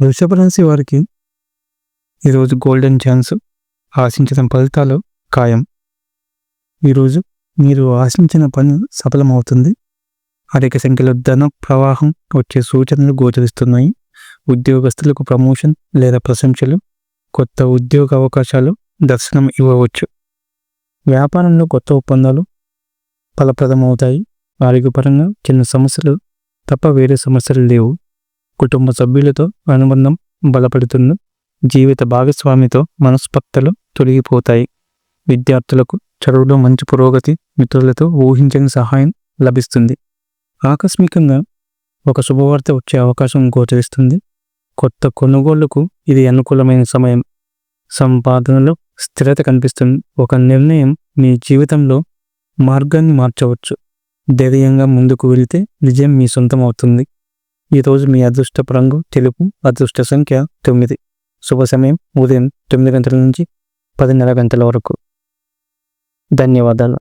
వృషభ రాశి వారికి ఈరోజు గోల్డెన్ ఛాన్స్ ఆశించిన ఫలితాలు ఖాయం. ఈరోజు మీరు ఆశించిన పని సఫలమవుతుంది. అధిక సంఖ్యలో ధన ప్రవాహం వచ్చే సూచనలు గోచరిస్తున్నాయి. ఉద్యోగస్తులకు ప్రమోషన్ లేదా ప్రశంసలు కొత్త ఉద్యోగ అవకాశాలు దర్శనం ఇవ్వవచ్చు. వ్యాపారంలో కొత్త ఒప్పందాలు ఫలప్రదమవుతాయి. ఆరోగ్యపరంగా చిన్న సమస్యలు తప్ప వేరే సమస్యలు లేవు. కుటుంబ సభ్యులతో అనుబంధం బలపడుతుంది జీవిత భాగస్వామితో మనస్పర్ధలు తొలగిపోతాయి. విద్యార్థులకు చదువులో మంచి పురోగతి మిత్రులతో ఊహించని సహాయం లభిస్తుంది. ఆకస్మికంగా ఒక శుభవార్త వచ్చే అవకాశం గోచరిస్తుంది. కొత్త కొనుగోళ్ళకు ఇది అనుకూలమైన సమయం. సంపాదనలో స్థిరత కనిపిస్తుంది. ఒక నిర్ణయం మీ జీవితంలో మార్గాన్ని మార్చవచ్చు. ధైర్యంగా ముందుకు వెళితే విజయం మీ సొంతం అవుతుంది ఈరోజు మీ అదృష్టపు రంగు తెలుపు అదృష్ట సంఖ్య తొమ్మిది. శుభ సమయం ఉదయం తొమ్మిది గంటల నుంచి పదిన్నర గంటల వరకు. ధన్యవాదాలు.